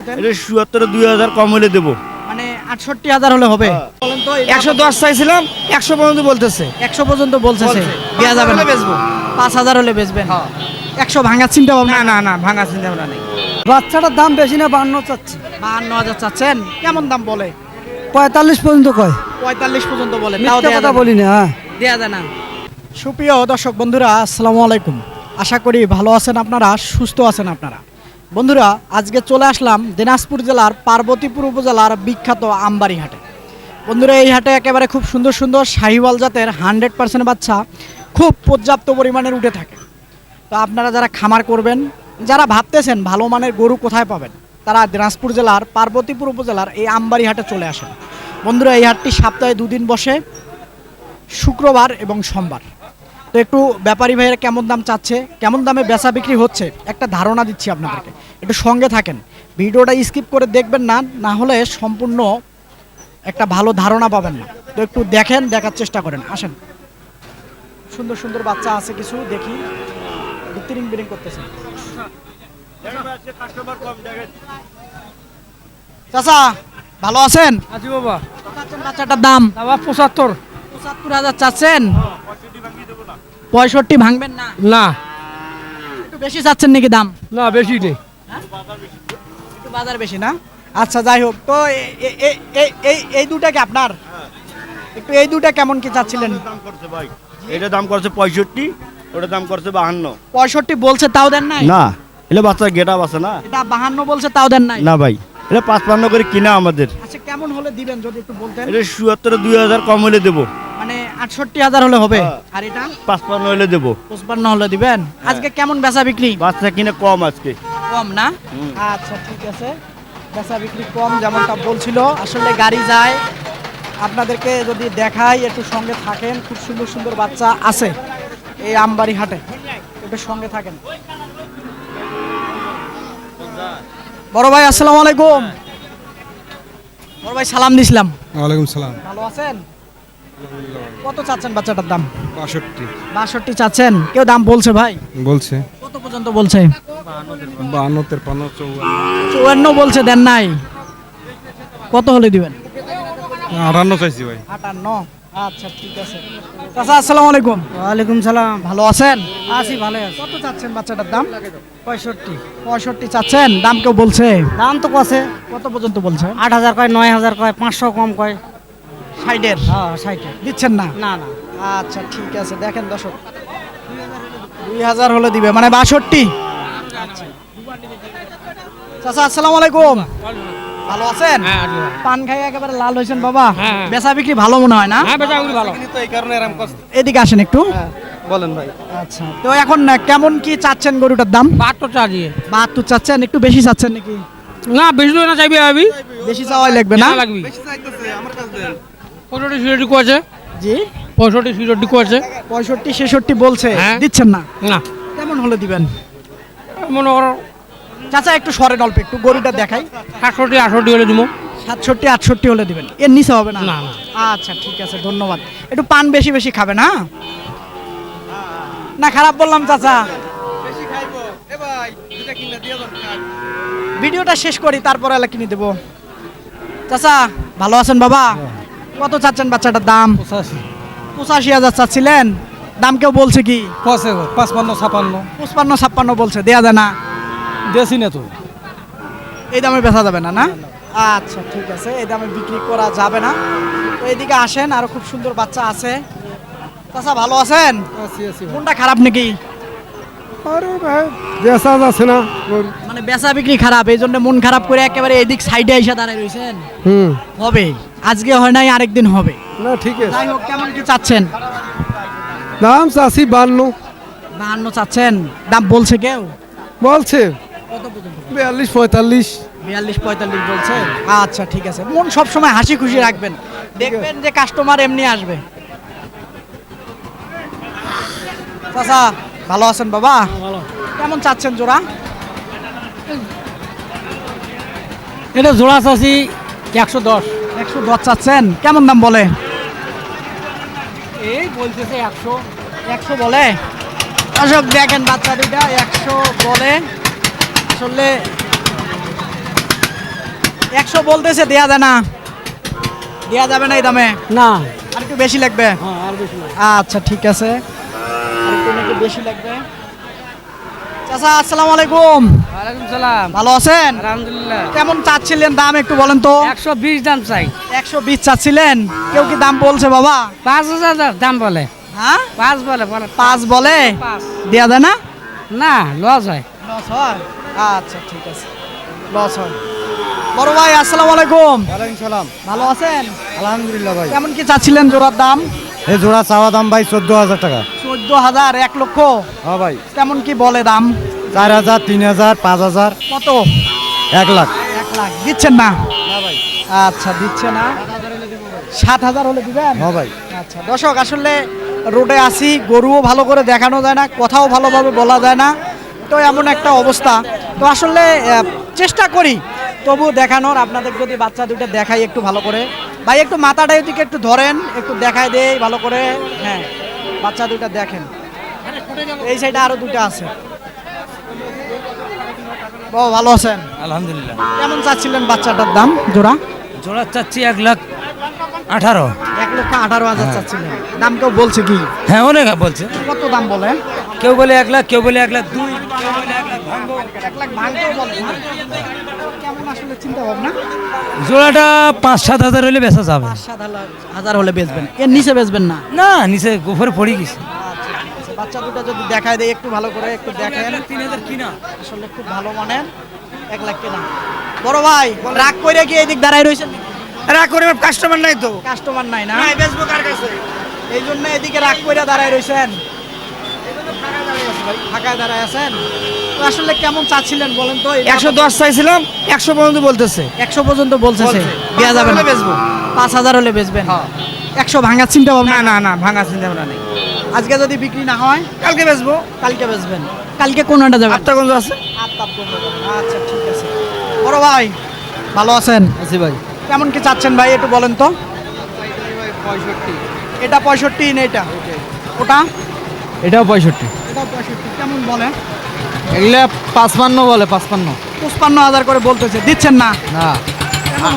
এটা চুয়াত্তর দুই হাজার কম হলে দেবো। মানে আটষট্টি হাজার হলে হবে। একশো দশ চাইছিলাম একশো পর্যন্ত বলতেছে। একশো পর্যন্ত বলছে বলছে। দেওয়া যাবে না। পাঁচ হাজার হলে বেচবো। পাঁচ হাজার হলে বেচবেন। হ্যাঁ। একশো ভাঙার চিন্তা ভাবনা না না না ভাঙা চিন্তা ভাবনা নেই। বাচ্চাটার দাম বেশি না বান্ন চাচ্ছে। বাহান্ন হাজার চাচ্ছেন? কেমন দাম বলে? পঁয়তাল্লিশ পর্যন্ত কয়? পঁয়তাল্লিশ পর্যন্ত বলে তাও কথা বলি না হ্যাঁ। যায় না। সুপ্রিয় দর্শক বন্ধুরা আসসালামু আলাইকুম। আশা করি ভালো আছেন আপনারা সুস্থ আছেন আপনারা। বন্ধুরা, আজকে চলে আসলাম দিনাজপুর জেলার পার্বতীপুর উপজেলার বিখ্যাত আমবাড়ি হাটে। বন্ধুরা, এই হাটে একেবারে খুব সুন্দর সুন্দর শাহিওয়াল জাতের হান্ড্রেড পার্সেন্ট বাচ্চা খুব পর্যাপ্ত পরিমাণের উঠে থাকে। তো আপনারা যারা খামার করবেন, যারা ভাবতেছেন ভালো মানের গরু কোথায় পাবেন, তারা দিনাজপুর জেলার পার্বতীপুর উপজেলার এই আমবাড়ি হাটে চলে আসেন। বন্ধুরা, এই হাটটি সপ্তাহে দুদিন বসে, শুক্রবার এবং সোমবার। তো একটু ব্যাপারী ভাইয়ের কেমন দাম চাচ্ছে, কেমন দামে বেচা বিক্রি হচ্ছে, একটা ধারণা দিচ্ছি আপনাদেরকে। একটু সঙ্গে থাকেন। ভিডিওটা স্কিপ করে দেখবেন না না হলে সম্পূর্ণ একটা ভালো ধারণা পাবেন না। তো একটু দেখেন দেখার চেষ্টা করেন। আসেন। সুন্দর সুন্দর বাচ্চা আছে কিছু দেখি। তিরিং বিরিং করতেছে। চাচা ভালো আছেন? আজি বাবা। বাচ্চাটার দাম? বাবা পঁচাত্তর। পঁচাত্তর হাজার চাচ্ছেন? পঁয়ষট্টি ভাঙবেন না? না। একটু বেশি চাচ্ছেন নাকি দাম? না বেশি নেই। একটু বাজার বেশি না? আচ্ছা যাই হোক। তো এই এই দুটা কি আপনার? একটু এই দুটা কেমন কি চাচ্ছিলেন? এটা দাম করছে পঁয়ষট্টি ওটা দাম করছে বাহান্ন। পঁয়ষট্টি বলছে তাও দেন নাই? না এটা বাচ্চা গেট আপ আছে না? এটা বাহান্ন বলছে তাও দেন নাই? না ভাই এটা পাঁচ পান্ন করে কিনা আমাদের। আচ্ছা কেমন হলে দিবেন যদি একটু বলতেন? এটা চুয়াত্তর দুই হাজার কম হলে দেবো। আটষট্টি হাজার হলে হবে। হ্যাঁ। আর এটা? পাঁচ পান্ন হলে দেবো। পঁচপান্ন হলে দিবেন? আজকে কেমন বেচা বিক্রি? বাচ্চা কিনে কম আজকে। কম না? আচ্ছা ঠিক আছে। বেচা বিক্রি কম যেমনটা বলছিল। আসলে গাড়ি যায়। আপনাদেরকে যদি দেখাই একটু সঙ্গে থাকেন। খুব সুন্দর সুন্দর বাচ্চা আছে এই আমবাড়ি হাটে। একটু সঙ্গে থাকেন। বড় ভাই আসসালামু আলাইকুম। বড় ভাই সালাম দিছিলাম। ওয়ালাইকুম সালাম। ভালো আছেন? কত চাচ্ছেন বাচ্চাটার দাম? বাষট্টি। বাষট্টি চাচ্ছেন? কেউ দাম বলছে ভাই? বলছে। কত পর্যন্ত বলছে? বাহান্ন তেপান্ন চৌয়ান্ন। চুয়ান্ন বলছে দেন নাই। কত হলে দিবেন? আটান্ন চাইছি ভাই। আটান্ন? আচ্ছা ঠিক আছে। চাচা আসসালামু আলাইকুম। ওয়ালাইকুম সালাম। ভালো আছেন? আছি ভালো আছি। কত চাচ্ছেন বাচ্চাটার দাম? পঁয়ষট্টি। পঁয়ষট্টি চাচ্ছেন? দাম কেউ বলছে? দাম তো কছে। কত পর্যন্ত বলছে? আট হাজার কয় নয় হাজার কয় পাঁচশো কম কয়। ষাটের হ্যাঁ দিচ্ছেন না? না না। আচ্ছা ঠিক আছে দেখেন দর্শক। দুই হাজার হলে দিবে মানে বাষট্টি। আচ্ছা চাচা আসসালামু আলাইকুম। ভালো আছেন? পান খাই একেবারে লাল হয়েছেন বাবা। বেচা বিক্রি ভালো মনে হয় না? ভালো। তো এই কারণে এরকম কষ্ট। এদিকে আসেন একটু। বলেন ভাই। আচ্ছা তো এখন কেমন কি চাচ্ছেন গরুটার দাম? বাহাত্তর চা দিয়ে। বাহাত্তর চাচ্ছেন একটু বেশি চাচ্ছেন নাকি? না বেশি না চাইবে আমি বেশি চাওয়াই লাগবে না? লাগবে। পঁয়ষট্টি সিরোটি আছে? জি। পঁয়ষট্টি সিরোটি আছে? পঁয়ষট্টি ছেষট্টি বলছে। হ্যাঁ। দিচ্ছেন না? না। কেমন হলে দিবেন? মনে করো চাচা একটু সরেন অল্প একটু গরুটা দেখাই। সাতষট্টি আটষট্টি হলে দিব। সাতষট্টি আটষট্টি হলে দিবেন। এর নিচে হবে না। আচ্ছা ঠিক আছে ধন্যবাদ। একটু পান বেশি বেশি খাবে না না খারাপ বললাম চাচা। ভিডিওটা শেষ করি তারপরে কিনে দেবো। চাচা ভালো আছেন বাবা? কত চাচ্ছেন বাচ্চাটার দাম? পঁচাশি। হাজার চাচ্ছিলেন। দাম কেউ বলছে কি? পাঁচপান্ন ছাপান্ন। পঁচপান্ন ছাপ্পান্ন বলছে দেয়া যায় না। দেশি না তো। এই দামে বেচা যাবে না না? আচ্ছা ঠিক আছে এই দামে বিক্রি করা যাবে না। তো এদিকে আসেন আরও খুব সুন্দর বাচ্চা আছে। চাচা ভালো আছেন? আছি আছি কোনটা খারাপ নাকি? আরে ভাই বেসা যাচ্ছে না। মানে বেচা বিক্রি খারাপ এই জন্য মন খারাপ করে একেবারে এদিক সাইডে এসে দাঁড়ায় রয়েছেন হুম। হবে। আজকে হয় নাই আরেকদিন হবে। না ঠিক আছে। যাই হোক কেমন কি চাচ্ছেন? দাম চাষি বান্ন। বাহান্ন চাচ্ছেন? দাম বলছে কেউ? বলছে। কত পর্যন্ত বিয়াল্লিশ পঁয়তাল্লিশ। বিয়াল্লিশ পঁয়তাল্লিশ বলছে? আচ্ছা ঠিক আছে। মন সবসময় হাসি খুশি রাখবেন। দেখবেন যে কাস্টমার এমনি আসবে। চাচা ভালো আছেন বাবা? কেমন চাচ্ছেন জোড়া? এটা জোড়া চাষি একশো দশ। একশো দশ চাচ্ছেন? কেমন দাম বলে? এই বলতেছে একশো। একশো বলে? দর্শক দেখেন বাচ্চা দুইটা একশো বলে। আসলে একশো বলতেছে দেয়া যায় না। দেয়া যাবে না এই দামে। না। আর একটু বেশি লাগবে? হ্যাঁ আচ্ছা ঠিক আছে। বেশি লাগবে? চাচা আসসালামু আলাইকুম। ওয়ালাইকুম সালাম। ভালো আছেন? আলহামদুলিল্লাহ। কেমন চাচ্ছিলেন দাম একটু বলেন তো? একশো বিশ দাম চাই। একশো বিশ চাচ্ছিলেন? কেউ কি দাম বলছে বাবা? পাঁচ হাজার দাম বলে। হ্যাঁ? পাঁচ বলে বলে। পাঁচ বলে? দেয়া যায় না? না লস হয়। লস হয়? আচ্ছা ঠিক আছে। লস হয়। বড় ভাই আসসালামু আলাইকুম। ওয়ালাইকুম সালাম। ভালো আছেন? আলহামদুলিল্লাহ ভাই। কেমন কি চাচ্ছিলেন জোড়ার দাম? এই জোড়া চাওয়া দাম ভাই চোদ্দ হাজার টাকা। চোদ্দ হাজার এক লক্ষ? হ্যাঁ ভাই। কেমন কি বলে দাম? চার হাজার তিন হাজার পাঁচ হাজার। কত? এক লাখ। এক লাখ। দিচ্ছেন না? আচ্ছা দিচ্ছে না। সাত হাজার হলে দিবেন? হ্যাঁ ভাই। আচ্ছা দর্শক আসলে রোডে আসি গরুও ভালো করে দেখানো যায় না কথাও ভালোভাবে বলা যায় না। তো এমন একটা অবস্থা। তো আসলে চেষ্টা করি তবু দেখানোর। আপনাদের যদি বাচ্চা দুটো দেখাই একটু ভালো করে। ভাই একটু মাথাটা এদিকে একটু ধরেন একটু দেখায় দেই ভালো করে। হ্যাঁ বাচ্চা দুইটা দেখেন। এই সাইডে আরও দুটো আছে। ও ভালো আছেন? আলহামদুলিল্লাহ। কেমন চাচ্ছিলেন বাচ্চাটার দাম? জোড়া? জোড়া চাচ্ছি এক লাখ আঠারো। এক লক্ষ আঠারো হাজার চাচ্ছিলেন। দাম কেউ বলছে কি? হ্যাঁ অনেক বলছে। কত দাম বলে কেউ বলে এক লাখ কেউ বলে এক লাখ দুই কেউ বলে এক লাখ ভাঙবো। এক লাখ বলে কেমন আসলে চিন্তা ভাবনা? জোড়াটা পাঁচ সাত হাজার হলে বেচা যাবে। সাত হাজার- হলে বেচবেন। এর নিচে বেচবেন না? না নিচে গোফরে পড়ে গেছে। আচ্ছা বাচ্চা দুটো যদি দেখায় দেয় একটু ভালো করে একটু দেখেন। তিন হাজার কিনা? আসলে খুব ভালো মানের এক লাখ কেনা। বড় ভাই রাগ করে কি এদিক দাঁড়ায় রয়েছেন কাস্টমার নাই তো? কাস্টমার নাই না? বেচবো কার কাছে। এই জন্য এদিকে রাগ করে দাঁড়ায় রয়েছেন ফাঁকায় দাঁড়ায় আছেন? আসলে কেমন চাচ্ছিলেন বলেন তো? একশো দশ চাইছিলাম একশো পর্যন্ত বলতেছে। একশো পর্যন্ত বলছে বলছে। দেওয়া যাবে না। হলে বেচবো। পাঁচ হাজার হলে বেচবেন। হ্যাঁ। একশো ভাঙার চিন্তা ভাবনা? না না না ভাঙা চিন্তা ভাবনা নেই। আজকে যদি বিক্রি না হয়? কালকে বেচবো। কালকে বেচবেন। কালকে কোন যাবে আটটা আছে। আচ্ছা ঠিক আছে। বড় ভাই ভালো আছেন? আছি ভাই। কেমন কি চাচ্ছেন ভাই একটু বলেন তো? এটা পঁয়ষট্টি না এটা? ওটা? এটাও পঁয়ষট্টি। এটা পঁয়ষট্টি কেমন বলে? এগুলা পাঁচপান্ন বলে পাঁচপান্ন। পঁচপান্ন হাজার করে বলতেছে দিচ্ছেন না? না।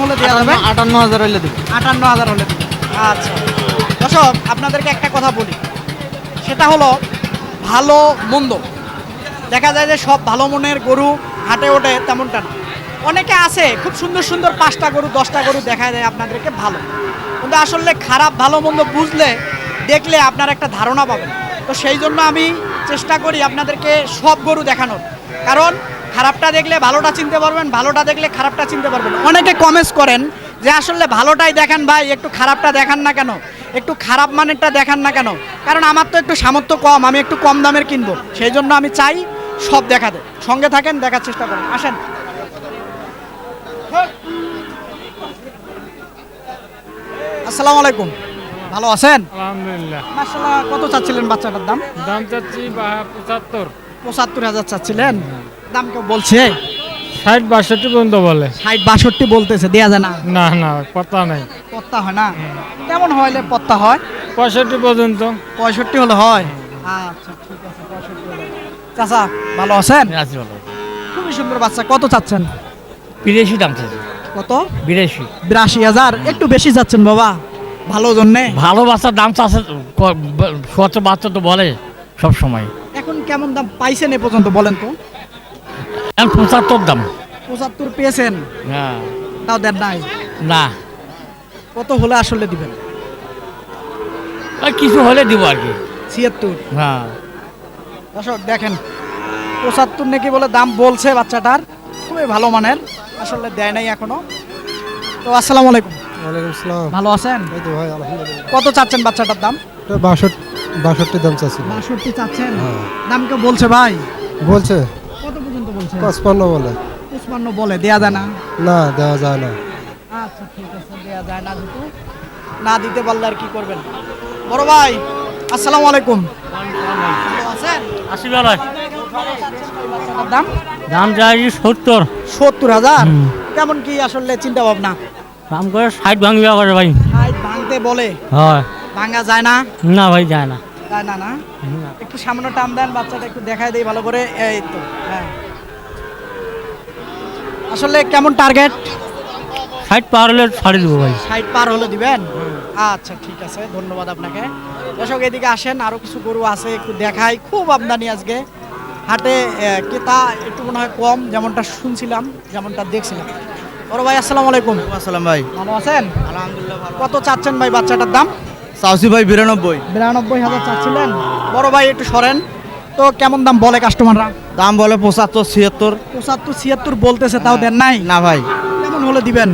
হলে দেওয়া যাবে? আটান্ন হাজার হলে দেবে। আটান্ন হাজার হলে দিবেন। আচ্ছা। দর্শক আপনাদেরকে একটা কথা বলি। সেটা হলো ভালো মন্দ। দেখা যায় যে সব ভালো মনের গরু হাটে ওঠে তেমনটা না। অনেকে আছে, খুব সুন্দর সুন্দর পাঁচটা গরু, দশটা গরু দেখা যায় আপনাদেরকে, ভালো। কিন্তু আসলে খারাপ, ভালো, মন্দ বুঝলে, দেখলে আপনার একটা ধারণা পাবেন। তো সেই জন্য আমি চেষ্টা করি আপনাদেরকে সব গরু দেখানোর। কারণ খারাপটা দেখলে ভালোটা চিনতে পারবেন, ভালোটা দেখলে খারাপটা চিনতে পারবেন। অনেকে কমেন্টস করেন যে, আসলে ভালোটাই দেখান ভাই, একটু খারাপটা দেখান না কেন? একটু খারাপ মানেরটা দেখান না কেন? কারণ আমার তো একটু সামর্থ্য কম, আমি একটু কম দামের কিনবো। সেই জন্য আমি চাই সব দেখাতে। সঙ্গে থাকেন, দেখার চেষ্টা করেন। আসেন। আসসালামু আলাইকুম। ভালো আছেন? আলহামদুলিল্লাহ। মাসাল্লাহ কত চাচ্ছিলেন বাচ্চাটার দাম? দাম চাচ্ছি পঁচাত্তর। পঁচাত্তর হাজার চাচ্ছিলেন। দাম কেউ বলছে? ষাট বাষট্টি পর্যন্ত বলে। ষাট বাষট্টি বলতেছে দেয়া যায় না। না না কথা নাই। পত্তা হয় না? কেমন হইলে পত্তা হয়? পঁয়ষট্টি পর্যন্ত। পঁয়ষট্টি হলে হয়? আচ্ছা ঠিক আছে পঁয়ষট্টি চাচা ভালো আছেন? আছি ভালো। খুবই সুন্দর বাচ্চা কত চাচ্ছেন? বিদেশি দাম চাইছে। কত? বিদেশি বিরাশি হাজার? একটু বেশি যাচ্ছেন বাবা। ভালো জন্যে। ভালো বাচ্চার দাম চাষে কত বাচ্চা তো বলে সব সময় এখন কেমন দাম পাইছেন এ পর্যন্ত বলেন তো? এখন পঁচাত্তর দাম। পঁচাত্তর পেয়েছেন। হ্যাঁ। তাও দেন নাই? না। কত হলে আসলে দিবেন? কিছু হলে দিব আর কি। ছিয়াত্তর। হ্যাঁ। দর্শক দেখেন পঁচাত্তর নাকি বলে দাম বলছে বাচ্চাটার। খুবই ভালো মানের। আসলে দেয় নাই এখনও। তো আসসালামু আলাইকুম। ওয়ালাইকুম আসসালাম। ভালো আছেন? এই তো ভাই আলহামদুলিল্লাহ। কত চাচ্ছেন বাচ্চাটার দাম? বাষট্টি বাষট্টি দাম চাচ্ছিল বাষট্টি চাচ্ছেন? দাম কেউ বলছে ভাই? বলছে। কত পর্যন্ত বলছে? পাঁচপান্ন বলে। পঁচপান্ন বলে দেয়া যায় না? না দেওয়া যায় না। আচ্ছা ঠিক আছে দেয়া যায় না যেহেতু। না দিতে পারলে আর কি করবেন? বড় ভাই আসসালামু আলাইকুম। ভালো আছেন? আশি বেলায় দাম? দাম চাই সত্তর। সত্তর হাজার? কেমন কি আসলে চিন্তা ভাবনা দাম করে ষাট ভাঙবে করে ভাই। ভাঙতে বলে? হয়। ভাঙা যায় না? না ভাই যায় না। যায় না না? একটু সামনে টান দেন বাচ্চাটা একটু দেখায় দেই ভালো করে। এই তো হ্যাঁ। আসলে কেমন টার্গেট ষাট পার হলে ছাড়ি দেবো ভাই। ষাট পার হলে দিবেন? আচ্ছা ঠিক আছে ধন্যবাদ আপনাকে। দর্শক এদিকে আসেন আরও কিছু গরু আছে একটু দেখাই। খুব আমদানি আজকে। হাটে ক্রেতা একটু মনে হয় কম যেমনটা শুনছিলাম যেমনটা দেখছিলাম। বড় ভাই আসসালামু আলাইকুম। আসসালাম ভাই। ভালো আছেন? আলহামদুলিল্লাহ ভালো। কত চাচ্ছেন ভাই বাচ্চাটার দাম? সাউসি ভাই বিরানব্বই। বিরানব্বই হাজার চাচ্ছিলেন। বড় ভাই একটু সরেন। তো কেমন দাম বলে কাস্টমাররা দাম বলে পঁচাত্তর ছিয়াত্তর। পঁচাত্তর ছিয়াত্তর বলতেছে তাও দেন নাই? না ভাই। কেমন হলে দিবেন?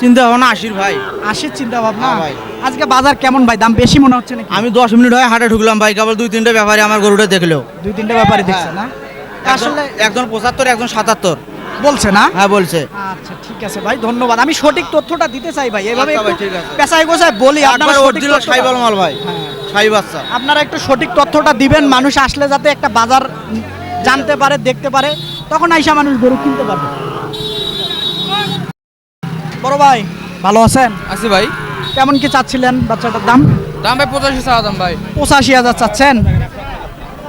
চিন্তা ভাবনা আশির ভাই। আশির চিন্তা ভাবনা? হ্যাঁ ভাই। আজকে বাজার কেমন ভাই? দাম বেশি মনে হচ্ছে নাকি? আমি দশ মিনিট হয় হাটে ঢুকলাম ভাই কেবল দুই তিনটে ব্যাপারে আমার গরুটা দেখল। দুই তিনটে ব্যাপারে দেখছে না? আসলে একজন পঁচাত্তর একজন সাতাত্তর। বলছে না? হ্যাঁ বলছে। আচ্ছা ঠিক আছে ভাই ধন্যবাদ। আমি সঠিক তথ্যটা দিতে চাই ভাই এভাবে আচ্ছা একটু পেশায় গোছায় বলি আপনারা অরিজিনাল সাইবাল মাল ভাই হ্যাঁ। সাই বাচ্চা। আপনারা একটু সঠিক তথ্যটা দিবেন মানুষ আসলে যাতে একটা বাজার জানতে পারে দেখতে পারে তখন আইসা মানুষ গরু কিনতে পারবে। বড় ভাই ভালো আছেন? আছি ভাই। কেমন কি চাচ্ছিলেন বাচ্চাটার দাম? দাম ভাই পঁচাশি চাওয়া দাম ভাই। পঁচাশি হাজার চাচ্ছেন।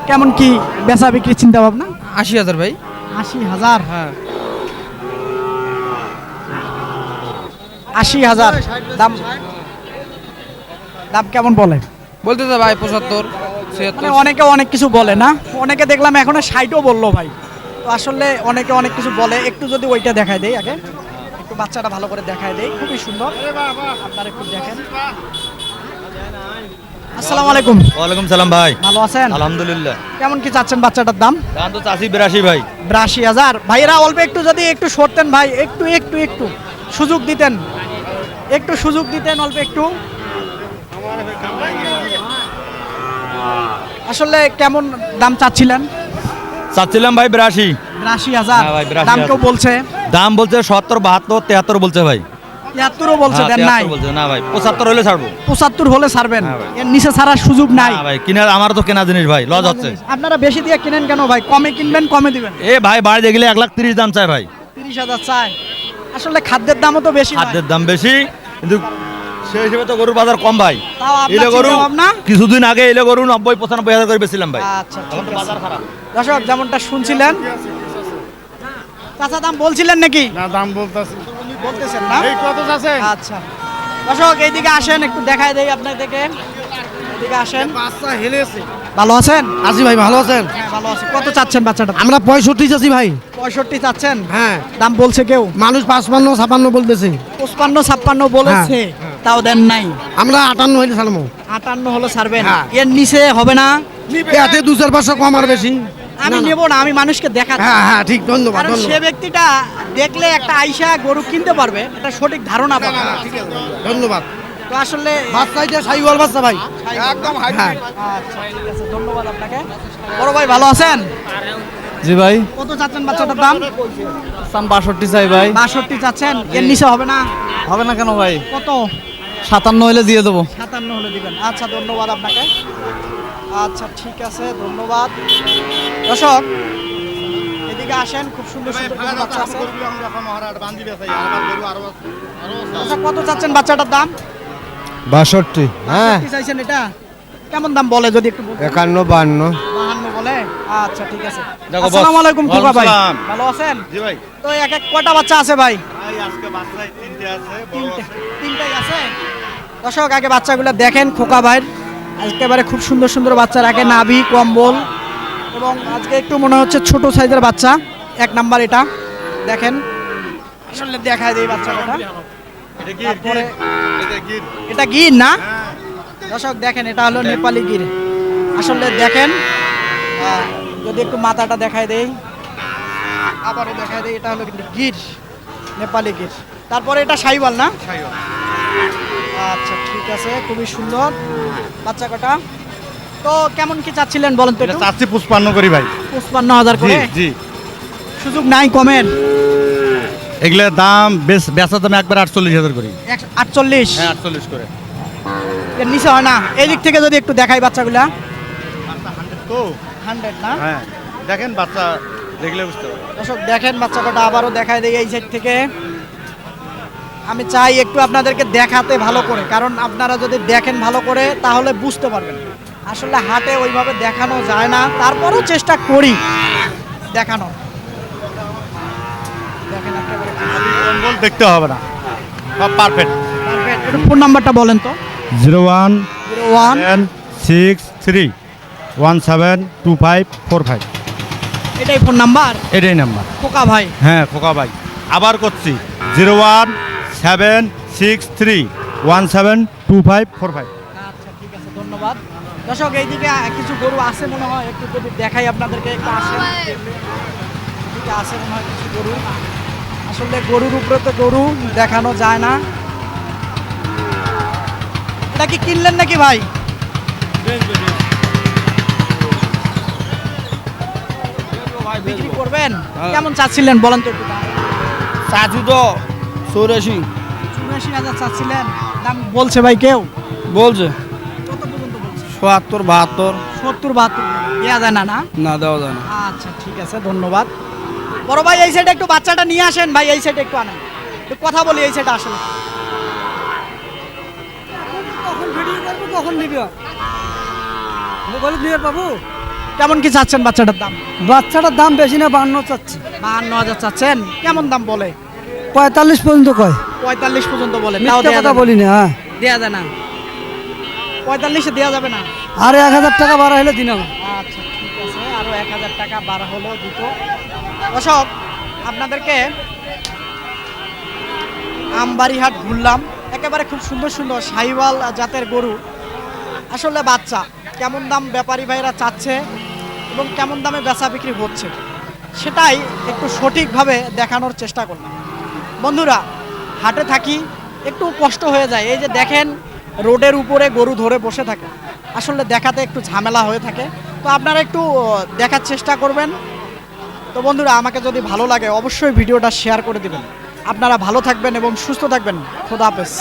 কেমন কি বেচা বিক্রির চিন্তা ভাবনা? আশি হাজার ভাই। আশি হাজার? হ্যাঁ। আশি হাজার। দাম দাম কেমন বলে? বলতে তো ভাই পঁচাত্তর মানে অনেকে অনেক কিছু বলে না। অনেকে দেখলাম এখন ষাটও বলল ভাই। তো আসলে অনেকে অনেক কিছু বলে। একটু যদি ওইটা দেখায় দেয় আগে। একটু বাচ্চাটা ভালো করে দেখায় দেই। খুবই সুন্দর। আপনারা একটু দেখেন। আসসালামু আলাইকুম। ওয়ালাইকুম সালাম ভাই। ভালো আছেন? আলহামদুলিল্লাহ। কেমন কি চাচ্ছেন বাচ্চাটার দাম? দাম তো চাষি বিরাশি ভাই। বিরাশি হাজার। ভাইরা অল্প একটু যদি একটু সরতেন ভাই একটু একটু একটু। সুযোগ দিতেন। একটু সুযোগ দিতেন অল্প একটু। আসলে কেমন দাম চাচ্ছিলেন? চাচ্ছিলাম ভাই বিরাশি। বিরাশি হাজার। হ্যাঁ ভাই, 82,000 দাম কেউ বলছে? দাম বলছে সত্তর বাহাত্তর তেহাত্তর বলছে ভাই। তিয়াত্তরও বলছে হ্যাঁ, দেন নাই। না ভাই পঁচাত্তর হলে ছাড়বো। পঁচাত্তর হলে ছাড়বেন। হ্যাঁ এর নিচে ছাড়ার সুযোগ নাই। ভাই কিনা আমার তো কেনা জিনিস ভাই লজ হচ্ছে। আপনারা বেশি দিয়ে কিনেন কেন ভাই? কমে কিনবেন কমে দিবেন। এ ভাই বাড়ি দেখলে এক লাখ তিরিশ দাম চাই ভাই। তিরিশ হাজার চাই আসলে খাদ্যের দামও তো বেশি খাদ্যের দাম বেশি কিন্তু সেই হিসেবে তো গরুর বাজার কম ভাই। এলে গরু কিছুদিন আগে এলে গরু নব্বই পঁচানব্বই হাজার করে বেছিলাম ভাই। আচ্ছা। বাজার খারাপ। দর্শক যেমনটা শুনছিলেন। চাচা দাম বলছিলেন নাকি? না দাম বলতেছি। বলতেছেন না? এই কত আছে আচ্ছা। দর্শক এইদিকে আসেন একটু দেখায় দেই আপনাদেরকে। এদিকে আসেন। বাচ্চা হেলেছে ভালো আছেন? আসি ভাই ভালো আছেন? হ্যাঁ ভালো আছি। কত চাচ্ছেন বাচ্চাটা? আমরা পঁয়ষট্টি চাচ্ছি ভাই। পঁয়ষট্টি চাচ্ছেন? হ্যাঁ। দাম বলছে কেউ? মানুষ পাঁচপান্ন ছাপান্ন বলতেছে। পঁচপান্ন ছাপ্পান্ন বলেছে তাও দেন নাই। আমরা আটান্ন হইলে ছাড়বো। আটান্ন হলো ছাড়বেন। হ্যাঁ। এর নিচে হবে না? এতে দু চার পাঁচশো কম আর বেশি। আমি। নেব না আমি মানুষকে দেখাচ্ছি। হ্যাঁ হ্যাঁ ঠিক ধন্যবাদ সে ব্যক্তিটা দেখলে একটা আইসা গরু কিনতে পারবে এটা সঠিক ধারণা পাবে। ধন্যবাদ। তো আসলে বাচ্চা সাইওয়াল বাচ্চা ভাই। একদম হ্যাঁ। আচ্ছা ঠিক আছে ধন্যবাদ আপনাকে। বড় ভাই ভালো আছেন? জি ভাই। কত চাচ্ছেন বাচ্চাটার দাম? বাষট্টি চাই ভাই। বাষট্টি চাচ্ছেন এর নিচে হবে না? হবে না কেন ভাই? কত? সাতান্ন হলে দিয়ে দেবো। সাতান্ন হলে দিবেন। আচ্ছা ধন্যবাদ আপনাকে। আচ্ছা ঠিক আছে ধন্যবাদ। দর্শক এদিকে আসেন খুব সুন্দর সুন্দর বাচ্চা আছে। আচ্ছা কত চাচ্ছেন বাচ্চাটার দাম? বাষট্টি হ্যাঁ। চাইছেন এটা? কেমন দাম বলে যদি একটু একান্ন বান্ন। বাহান্ন বলে? আচ্ছা ঠিক আছে। দেখো আসসালামু আলাইকুম খোকা ভাই। ভালো আছেন? জি ভাই। তো এক এক কয়টা বাচ্চা আছে ভাই? ভাই আজকে বাচ্চায় তিনটে আছে তিনটে তিনটাই আছে? দর্শক আগে বাচ্চাগুলো দেখেন খোকা ভাইয়ের। একেবারে খুব সুন্দর সুন্দর বাচ্চা রাখে নাভি কম্বল এবং আজকে একটু মনে হচ্ছে ছোট সাইজের বাচ্চা। এক নাম্বার এটা। দেখেন আসলে দেখায় দেই বাচ্চাটা তারপরে এটা গির। না? দর্শক দেখেন এটা হলো নেপালি গির। আসলে দেখেন যদি একটু মাথাটা দেখায় দেই। আবারও দেখায় দেই এটা হলো কিন্তু গির নেপালি গির। তারপরে এটা সাইবাল না? আচ্ছা ঠিক আছে খুবই সুন্দর। বাচ্চা কটা? তো কেমন কি চাচ্ছিলেন বলেন তো চাচ্ছি পুষ্পান্ন করি ভাই। পুষ্পান্ন হাজার করে? জি সুযোগ নাই কমের? এগুলোর দাম বেশ বেচার দাম একবার আটচল্লিশ হাজার করি। আটচল্লিশ? হ্যাঁ আটচল্লিশ করে। এর নিচে হয় না। এই দিক থেকে যদি একটু দেখাই বাচ্চাগুলা। তো। হান্ড্রেড না? হ্যাঁ দেখেন বাচ্চা দেখলে বুঝতে পারবেন। দর্শক দেখেন বাচ্চা কটা আবারও দেখাই দেয় এই সাইড থেকে। আমি চাই একটু আপনাদেরকে দেখাতে ভালো করে কারণ আপনারা যদি দেখেন ভালো করে তাহলে বুঝতে পারবেন। আসলে হাটে ওইভাবে দেখানো যায় না তারপরেও চেষ্টা করি দেখানো দেখেন একেবারে কম্বল দেখতে হবে না। সব পারফেক্ট ফোন নাম্বারটা বলেন তো। Zero one zero one six three one seven two five four five. এটাই ফোন নাম্বার এটাই নাম্বার খোকা ভাই। হ্যাঁ খোকা ভাই। আবার করছি। Zero one seven six three one seven two five four five আচ্ছা ঠিক আছে ধন্যবাদ। দর্শক এইদিকে কিছু গরু আছে মনে হয় একটু যদি দেখাই আপনাদেরকে একটু আসেন। এদিকে আছে মনে হয় কিছু গরু। আসলে গরুর উপরে তো গরু দেখানো যায় না। এটা কি কিনলেন নাকি ভাই? বিক্রি করবেন? কেমন চাচ্ছিলেন বলেন তো একটু। চাচু তো চৌরাশি। চুরাশি হাজার চাচ্ছিলেন। দাম বলছে ভাই কেউ? বলছে। কত পর্যন্ত বলছে? সোয়াত্তর বাহাত্তর। সত্তর বাহাত্তর দেওয়া যায় না না? না দেওয়া যায় না। আচ্ছা ঠিক আছে ধন্যবাদ। বড় ভাই এই সাইডে একটু বাচ্চাটা নিয়ে আসেন ভাই এই সাইডে একটু আনেন। একটু কথা বলি এই সাইডে আসলে। কখন ভিডিও করব কখন নিবি মোবাইল নিয়ে পাবো কেমন কি চাচ্ছেন বাচ্চাটার দাম? বাচ্চাটার দাম বেশি না বান্ন চাচ্ছি। বাহান্ন হাজার চাচ্ছেন? কেমন দাম বলে? পঁয়তাল্লিশ পর্যন্ত কয়? পঁয়তাল্লিশ পর্যন্ত বলে। তাও মিথ্যা দেয়া কথা যাবে। বলি না হ্যাঁ। দেয়া যায় না। পঁয়তাল্লিশে দেওয়া যাবে না। আর এক হাজার টাকা বাড়া হলে দিন আমার আচ্ছা ঠিক আছে। আরও এক হাজার টাকা বাড়া হলো দুটো। দর্শক আপনাদেরকে আমবাড়িহাট ঘুরলাম। একেবারে খুব সুন্দর সুন্দর সাহিওয়াল জাতের গরু। আসলে বাচ্চা কেমন দাম ব্যাপারী ভাইরা চাচ্ছে এবং কেমন দামে বেচা বিক্রি হচ্ছে সেটাই একটু সঠিকভাবে দেখানোর চেষ্টা করলাম। বন্ধুরা, হাটে থাকি, একটু কষ্ট হয়ে যায়। এই যে দেখেন, রোডের উপরে গরু ধরে বসে থাকে। আসলে দেখাতে একটু ঝামেলা হয়ে থাকে। তো আপনারা একটু দেখার চেষ্টা করবেন। তো বন্ধুরা, আমাকে যদি ভালো লাগে, অবশ্যই ভিডিওটা শেয়ার করে দিবেন। আপনারা ভালো থাকবেন এবং সুস্থ থাকবেন। খোদা হাফেজ।